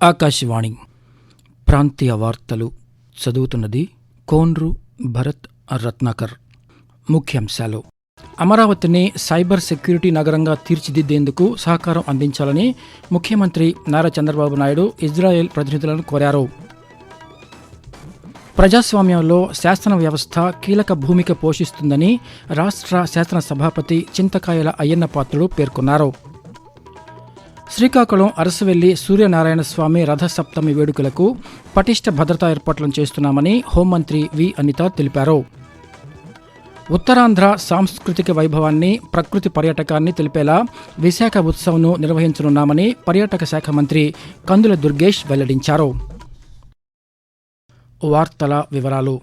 ఆకాశవాణి ప్రాంతీయ వార్తలు చదువుతున్నది కోన్రు భరత్ రత్నాకర్. ముఖ్యాంశాలు. అమరావతిని సైబర్ సెక్యూరిటీ నగరంగా తీర్చిదిద్దేందుకు సహకారం అందించాలని ముఖ్యమంత్రి నారా చంద్రబాబు నాయుడు ఇజ్రాయెల్ ప్రతినిధులను కోరారు. ప్రజాస్వామ్యంలో శాసన వ్యవస్థ కీలక భూమిక పోషిస్తుందని రాష్ట్ర శాసన సభాపతి చింతకాయల అయ్యన్న పాత్రుడు పేర్కొన్నారు. శ్రీకాకుళం అరసవెల్లి సూర్యనారాయణ స్వామి రథసప్తమి వేడుకలకు పటిష్ట భద్రతా ఏర్పాట్లను చేస్తున్నామని హోంమంత్రి వి. అనిత తెలిపారు. ఉత్తరాంధ్ర సాంస్కృతిక వైభవాన్ని ప్రకృతి పర్యాటకాన్ని తెలిపేలా విశాఖ ఉత్సవంను నిర్వహించనున్నామని పర్యాటక శాఖ మంత్రి కందుల దుర్గేష్ వెల్లడించారు. వార్తల వివరాలు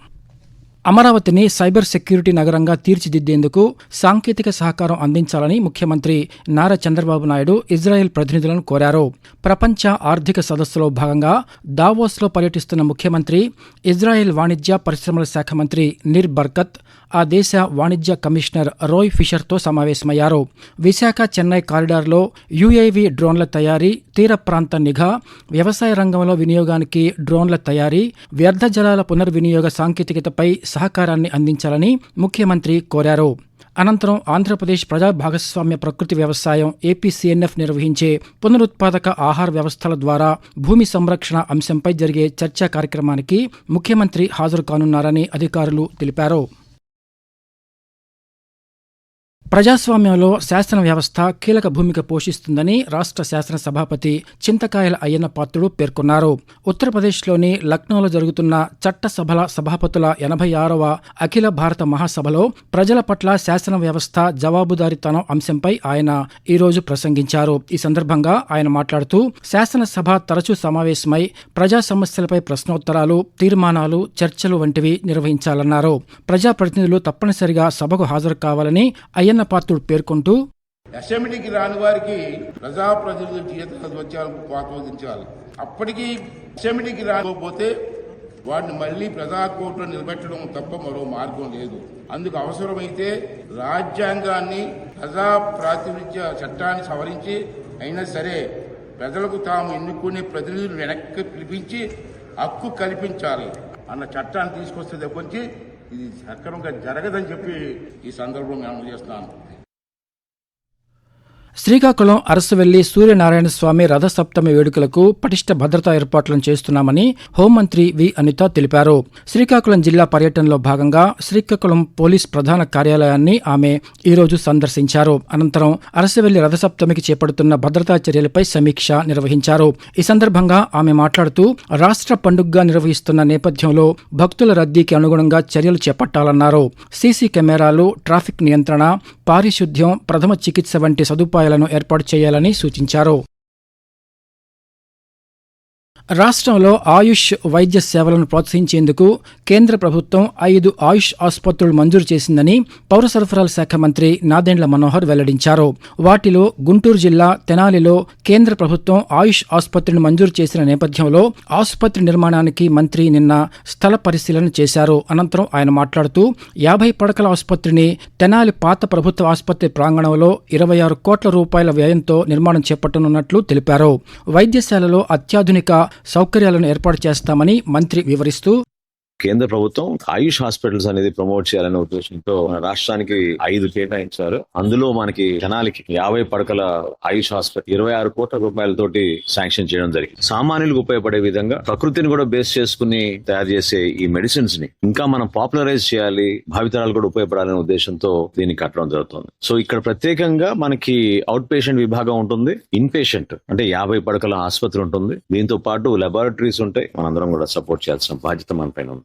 అమరావతిని సైబర్ సెక్యూరిటీ నగరంగా తీర్చిదిద్దేందుకు సాంకేతిక సహకారం అందించాలని ముఖ్యమంత్రి నారా చంద్రబాబు నాయుడు ఇజ్రాయెల్ ప్రతినిధులను కోరారు. ప్రపంచ ఆర్థిక సదస్సులో భాగంగా దావోస్లో పర్యటిస్తున్న ముఖ్యమంత్రి ఇజ్రాయెల్ వాణిజ్య పరిశ్రమల శాఖ మంత్రి నిర్ బర్కత్ ఆ దేశ వాణిజ్య కమిషనర్ రోయ్ ఫిషర్తో సమావేశమయ్యారు. విశాఖ చెన్నై కారిడార్లో యుఏవి డ్రోన్ల తయారీ తీర ప్రాంత నిఘా వ్యవసాయ రంగంలో వినియోగానికి డ్రోన్ల తయారీ వ్యర్థ జలాల పునర్వినియోగ సాంకేతికతపై సహకారాన్ని అందించాలని ముఖ్యమంత్రి కోరారు. అనంతరం ఆంధ్రప్రదేశ్ ప్రజా భాగస్వామ్య ప్రకృతి వ్యవసాయం ఏపీసీఎన్ఎఫ్ నిర్వహించే పునరుత్పాదక ఆహార వ్యవస్థల ద్వారా భూమి సంరక్షణ అంశంపై జరిగే చర్చా కార్యక్రమానికి ముఖ్యమంత్రి హాజరు కానున్నారని అధికారులు తెలిపారు. ప్రజాస్వామ్యంలో శాసన వ్యవస్థ కీలక భూమిక పోషిస్తుందని రాష్ట్ర శాసన సభాపతి చింతకాయల అయ్యన్న పాత్రుడు పేర్కొన్నారు. ఉత్తరప్రదేశ్లోని లక్నోలో జరుగుతున్న చట్టసభల సభాపతుల ఎనభై ఆరవ అఖిల భారత మహాసభలో ప్రజల పట్ల శాసన వ్యవస్థ జవాబుదారీతనం అంశంపై ఆయన ఈరోజు ప్రసంగించారు. ఈ సందర్భంగా ఆయన మాట్లాడుతూ శాసనసభ తరచూ సమావేశమై ప్రజా సమస్యలపై ప్రశ్నోత్తరాలు తీర్మానాలు చర్చలు వంటివి నిర్వహించాలన్నారు. ప్రజాప్రతినిధులు తప్పనిసరిగా సభకు హాజరు కావాలని అయ్యన్న పాత్రుడు పేర్కొంటూ అసెంబ్లీకి రాని వారికి ప్రజాప్రతినిధుల జీతాలు ఆస్వాదించాలి అప్పటికి అసెంబ్లీకి రాకపోతే వాడిని మళ్ళీ ప్రజా కోర్టులో నిలబెట్టడం తప్ప మరో మార్గం లేదు. అందుకు అవసరమైతే రాజ్యాంగాన్ని ప్రజా ప్రాతినిధ్య చట్టాన్ని సవరించి అయినా సరే ప్రజలకు తాము ఎన్నుకునే ప్రతినిధులు వెనక్కి పిలిపించి హక్కు కల్పించాలి అన్న చట్టాన్ని తీసుకొస్తే తప్పించి ఇది సక్రమంగా జరగదని చెప్పి ఈ సందర్భంగా అమలు చేస్తున్నాను శ్రీకాకుళం అరసవెల్లి సూర్యనారాయణ స్వామి రథసప్తమి వేడుకలకు పటిష్ట భద్రతా ఏర్పాట్లను చేస్తున్నామని హోంమంత్రి వి. అనిత తెలిపారు. శ్రీకాకుళం జిల్లా పర్యటనలో భాగంగా శ్రీకాకుళం పోలీస్ ప్రధాన కార్యాలయాన్ని ఆమె ఈరోజు సందర్శించారు. అనంతరం అరసవెల్లి రథసప్తమికి చేపడుతున్న భద్రతా చర్యలపై సమీక్ష నిర్వహించారు. ఈ సందర్భంగా ఆమె మాట్లాడుతూ రాష్ట్ర పండుగగా నిర్వహిస్తున్న నేపథ్యంలో భక్తుల రద్దీకి అనుగుణంగా చర్యలు చేపట్టాలన్నారు. సీసీ కెమెరాలు ట్రాఫిక్ నియంత్రణ పారిశుద్ధ్యం ప్రథమ చికిత్స వంటి సదుపాయాలను ఏర్పాటు చేయాలని సూచించారు. రాష్ట్రంలో ఆయుష్ వైద్య సేవలను ప్రోత్సహించేందుకు కేంద్ర ప్రభుత్వం ఐదు ఆయుష్ ఆసుపత్రులు మంజూరు చేసిందని పౌర సరఫరాల శాఖ మంత్రి నాదెండ్ల మనోహర్ వెల్లడించారు. వాటిలో గుంటూరు జిల్లా తెనాలిలో కేంద్ర ప్రభుత్వం ఆయుష్ ఆసుపత్రిని మంజూరు చేసిన నేపథ్యంలో ఆసుపత్రి నిర్మాణానికి మంత్రి నిన్న స్థల పరిశీలన చేశారు. అనంతరం ఆయన మాట్లాడుతూ యాభై పడకల ఆసుపత్రిని తెనాలి పాత ప్రభుత్వ ఆసుపత్రి ప్రాంగణంలో ఇరవై ఆరు కోట్ల రూపాయల వ్యయంతో నిర్మాణం చేపట్టనున్నట్లు తెలిపారు. వైద్యశాలలో అత్యాధునిక సౌకర్యాలను ఏర్పాటు చేస్తామని మంత్రి వివరిస్తూ కేంద్ర ప్రభుత్వం ఆయుష్ హాస్పిటల్స్ అనేది ప్రమోట్ చేయాలనే ఉద్దేశంతో మన రాష్ట్రానికి ఐదు కేటాయించారు. అందులో మనకి జనాలకి యాభై పడకల ఆయుష్ హాస్పిటల్ ఇరవై ఆరు కోట్ల రూపాయలతోటి శాంక్షన్ చేయడం జరిగింది. సామాన్యులకు ఉపయోగపడే విధంగా ప్రకృతిని కూడా బేస్ చేసుకుని తయారు చేసే ఈ మెడిసిన్స్ని ఇంకా మనం పాపులరైజ్ చేయాలి భావితరాలు కూడా ఉపయోగపడాలనే ఉద్దేశంతో దీన్ని కట్టడం జరుగుతుంది. సో ఇక్కడ ప్రత్యేకంగా మనకి అవుట్ పేషెంట్ విభాగం ఉంటుంది. ఇన్ పేషెంట్ అంటే యాభై పడకల ఆసుపత్రి ఉంటుంది. దీంతో పాటు లెబారెటరీస్ ఉంటాయి. మనందరం కూడా సపోర్ట్ చేయాల్సిన బాధ్యత మన పైన ఉంది.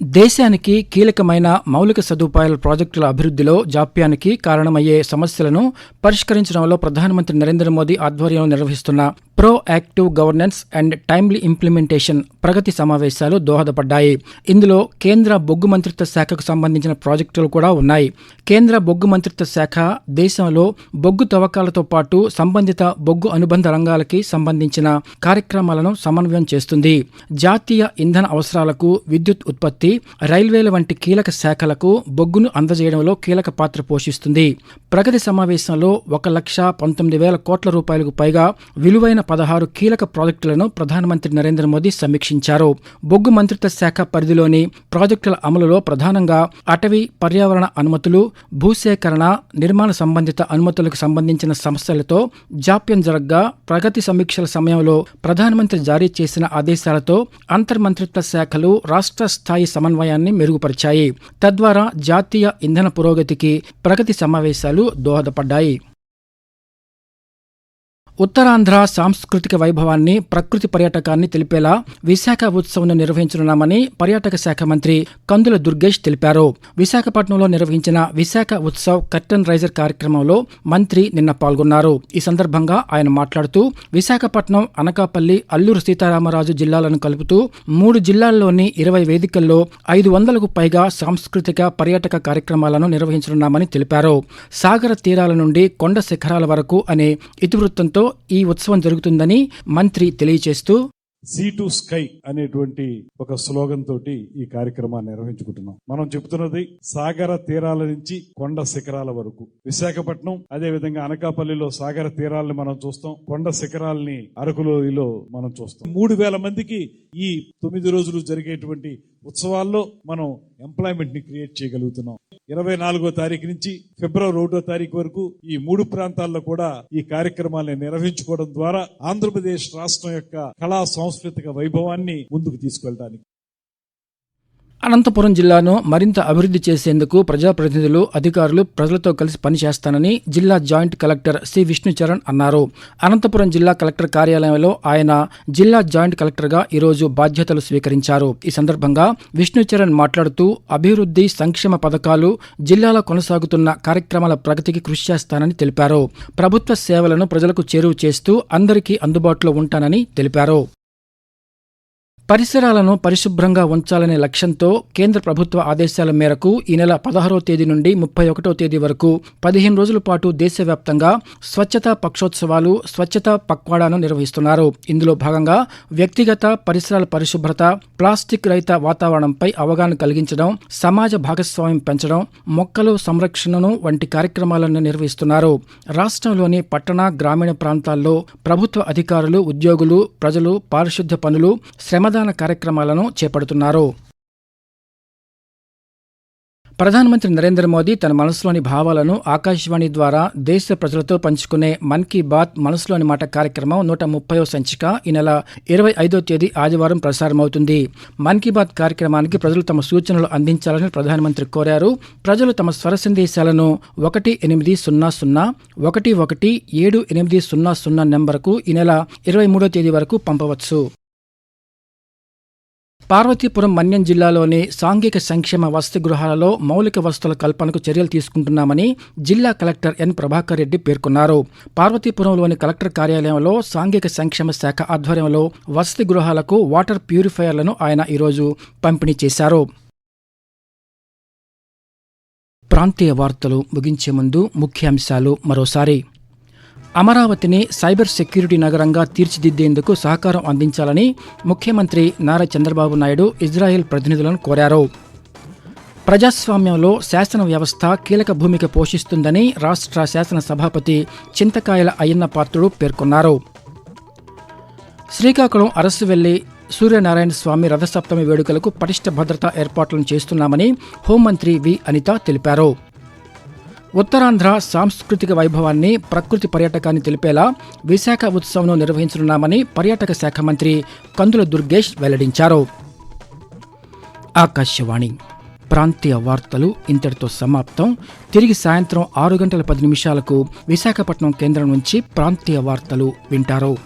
దేశానికి కీలకమైన మౌలిక సదుపాయాల ప్రాజెక్టుల అభివృద్ధిలో జాప్యానికి కారణమయ్యే సమస్యలను పరిష్కరించడంలో ప్రధానమంత్రి నరేంద్ర మోదీ ఆధ్వర్యంలో నిర్వహిస్తున్న pro active governance and timely implementation Pragati సమావేశాలు దోహదపడ్డాయి. ఇందులో కేంద్ర బొగ్గు మంత్రిత్వ శాఖకు సంబంధించిన ప్రాజెక్టులు కూడా ఉన్నాయి. కేంద్ర బొగ్గు మంత్రిత్వ శాఖ దేశంలో బొగ్గు తవ్వకాలతో పాటు సంబంధిత బొగ్గు అనుబంధ రంగాలకి సంబంధించిన కార్యక్రమాలను సమన్వయం చేస్తుంది. జాతీయ ఇంధన అవసరాలకు విద్యుత్ ఉత్పత్తి రైల్వేల వంటి కీలక శాఖలకు బొగ్గును అందజేయడంలో కీలక పాత్ర పోషిస్తుంది. ప్రగతి సమావేశంలో ఒక లక్ష పంతొమ్మిది వేల కోట్ల రూపాయలకు పైగా విలువైన పదహారు కీలక ప్రాజెక్టులను ప్రధానమంత్రి నరేంద్ర మోదీ సమీక్షించారు. బొగ్గు మంత్రిత్వ శాఖ పరిధిలోని ప్రాజెక్టుల అమలులో ప్రధానంగా అటవీ పర్యావరణ అనుమతులు భూసేకరణ నిర్మాణ సంబంధిత అనుమతులకు సంబంధించిన సమస్యలతో జాప్యం జరగ్గా ప్రగతి సమీక్షల సమయంలో ప్రధానమంత్రి జారీ చేసిన ఆదేశాలతో అంతర్మంత్రిత్వ శాఖలు రాష్ట్ర స్థాయి సమన్వయాన్ని మెరుగుపరిచాయి. తద్వారా జాతీయ ఇంధన పురోగతికి ప్రగతి సమావేశాలు దోహదపడ్డాయి. ఉత్తరాంధ్ర సాంస్కృతిక వైభవాన్ని ప్రకృతి పర్యాటకాన్ని తెలిపేలా విశాఖ ఉత్సవం నిర్వహించనున్నామని పర్యాటక శాఖ మంత్రి కందుల దుర్గేష్ తెలిపారు. విశాఖపట్నంలో నిర్వహించిన విశాఖ ఉత్సవ్ కర్టన్ రైజర్ కార్యక్రమంలో మంత్రి నిన్న పాల్గొన్నారు. ఈ సందర్భంగా ఆయన మాట్లాడుతూ విశాఖపట్నం అనకాపల్లి అల్లూరు సీతారామరాజు జిల్లాలను కలుపుతూ మూడు జిల్లాల్లోని ఇరవై వేదికల్లో ఐదు వందలకు పైగా సాంస్కృతిక పర్యాటక కార్యక్రమాలను నిర్వహించనున్నామని తెలిపారు. సాగర తీరాల నుండి కొండ శిఖరాల వరకు అనే ఇతివృత్తంతో ఈ ఉత్సవం జరుగుతుందని మంత్రి తెలియజేస్తూ సీ టు స్కై అనేటువంటి ఒక స్లోగన్ తోటి ఈ కార్యక్రమాన్ని నిర్వహించుకుంటున్నాం. మనం చెబుతున్నది సాగర తీరాల నుంచి కొండ శిఖరాల వరకు. విశాఖపట్నం అదే విధంగా అనకాపల్లిలో సాగర తీరాలని మనం చూస్తాం. కొండ శిఖరాలని అరకులోయలో మనం చూస్తాం. మూడు వేల మందికి ఈ తొమ్మిది రోజులు జరిగేటువంటి ఉత్సవాల్లో మనం ఎంప్లాయ్మెంట్ని క్రియేట్ చేయగలుగుతున్నాం. ఇరవై నాలుగో తారీఖు నుంచి ఫిబ్రవరి ఒకటో తారీఖు వరకు ఈ మూడు ప్రాంతాల్లో కూడా ఈ కార్యక్రమాలను నిర్వహించుకోవడం ద్వారా ఆంధ్రప్రదేశ్ రాష్ట్రం యొక్క కళా సాంస్కృతిక వైభవాన్ని ముందుకు తీసుకెళ్ళడానికి అనంతపురం జిల్లాను మరింత అభివృద్ధి చేసేందుకు ప్రజాప్రతినిధులు అధికారులు ప్రజలతో కలిసి పనిచేస్తానని జిల్లా జాయింట్ కలెక్టర్ సి. విష్ణుచరణ్ అన్నారు. అనంతపురం జిల్లా కలెక్టర్ కార్యాలయంలో ఆయన జిల్లా జాయింట్ కలెక్టర్గా ఈరోజు బాధ్యతలు స్వీకరించారు. ఈ సందర్భంగా విష్ణుచరణ్ మాట్లాడుతూ అభివృద్ధి సంక్షేమ పథకాలు జిల్లాలో కొనసాగుతున్న కార్యక్రమాల ప్రగతికి కృషి చేస్తానని తెలిపారు. ప్రభుత్వ సేవలను ప్రజలకు చేరువ చేస్తూ అందరికీ అందుబాటులో ఉంటానని తెలిపారు. పరిసరాలను పరిశుభ్రంగా ఉంచాలనే లక్ష్యంతో కేంద్ర ప్రభుత్వ ఆదేశాల మేరకు ఈ నెల పదహారవ తేదీ నుండి ముప్పై ఒకటో తేదీ వరకు పదిహేను రోజుల పాటు దేశవ్యాప్తంగా స్వచ్ఛతా పక్షోత్సవాలు స్వచ్ఛతా పక్వాడాను నిర్వహిస్తున్నారు. ఇందులో భాగంగా వ్యక్తిగత పరిసరాల పరిశుభ్రత ప్లాస్టిక్ రహిత వాతావరణంపై అవగాహన కలిగించడం సమాజ భాగస్వామ్యం పెంచడం మొక్కలు సంరక్షణను వంటి కార్యక్రమాలను నిర్వహిస్తున్నారు. రాష్ట్రంలోని పట్టణ గ్రామీణ ప్రాంతాల్లో ప్రభుత్వ అధికారులు ఉద్యోగులు ప్రజలు పారిశుద్ధ్య పనులు శ్రమదాన కార్యక్రమాలను చేపడుతున్నారు. ప్రధానమంత్రి నరేంద్ర మోదీ తన మనసులోని భావాలను ఆకాశవాణి ద్వారా దేశ ప్రజలతో పంచుకునే మన్ కీ బాత్ మనసులోని మాట కార్యక్రమం నూట ముప్పైవ సంచిక ఈ నెల ఇరవై ఐదో తేదీ ఆదివారం ప్రసారమవుతుంది. మన్ కీ బాత్ కార్యక్రమానికి ప్రజలు తమ సూచనలు అందించాలని ప్రధానమంత్రి కోరారు. ప్రజలు తమ స్వర సందేశాలను ఒకటి ఎనిమిది సున్నా సున్నా ఒకటి ఒకటి ఏడు ఎనిమిది సున్నా సున్నా నెంబర్కు ఈ నెల ఇరవై మూడో తేదీ వరకు పంపవచ్చు. పార్వతీపురం మన్యం జిల్లాలోని సాంఘిక సంక్షేమ వసతి గృహాలలో మౌలిక వసతుల కల్పనకు చర్యలు తీసుకుంటున్నామని జిల్లా కలెక్టర్ ఎన్ ప్రభాకర్ రెడ్డి పేర్కొన్నారు. పార్వతీపురంలోని కలెక్టర్ కార్యాలయంలో సాంఘిక సంక్షేమ శాఖ ఆధ్వర్యంలో వసతి గృహాలకు వాటర్ ప్యూరిఫైయర్లను ఆయన ఈరోజు పంపిణీ చేశారు. ప్రాంతీయ వార్తలు ముగించే ముందు ముఖ్యాంశాలు మరోసారి. అమరావతిని సైబర్ సెక్యూరిటీ నగరంగా తీర్చిదిద్దేందుకు సహకారం అందించాలని ముఖ్యమంత్రి నారా చంద్రబాబు నాయుడు ఇజ్రాయెల్ ప్రతినిధులను కోరారు. ప్రజాస్వామ్యంలో శాసన వ్యవస్థ కీలక భూమిక పోషిస్తుందని రాష్ట్ర శాసన సభాపతి చింతకాయల అయ్యన్న పాత్రుడు పేర్కొన్నారు. శ్రీకాకుళం అరసు వెళ్ళి సూర్యనారాయణ స్వామి రథసప్తమి వేడుకలకు పటిష్ట భద్రతా ఏర్పాట్లను చేస్తున్నామని హోంమంత్రి వి అనిత తెలిపారు. ఉత్తరాంధ్ర సాంస్కృతిక వైభవాన్ని ప్రకృతి పర్యాటకాన్ని తెలిపేలా విశాఖ ఉత్సవం నిర్వహించనున్నామని పర్యాటక శాఖ మంత్రి కందుల దుర్గేష్ వెల్లడించారు. ఆకాశవాణి ప్రాంతీయ వార్తలు ఇంతటితో సమాప్తం. తిరిగి సాయంత్రం ఆరు గంటల పది నిమిషాలకు విశాఖపట్నం కేంద్రం నుంచి ప్రాంతీయ వార్తలు వింటారు.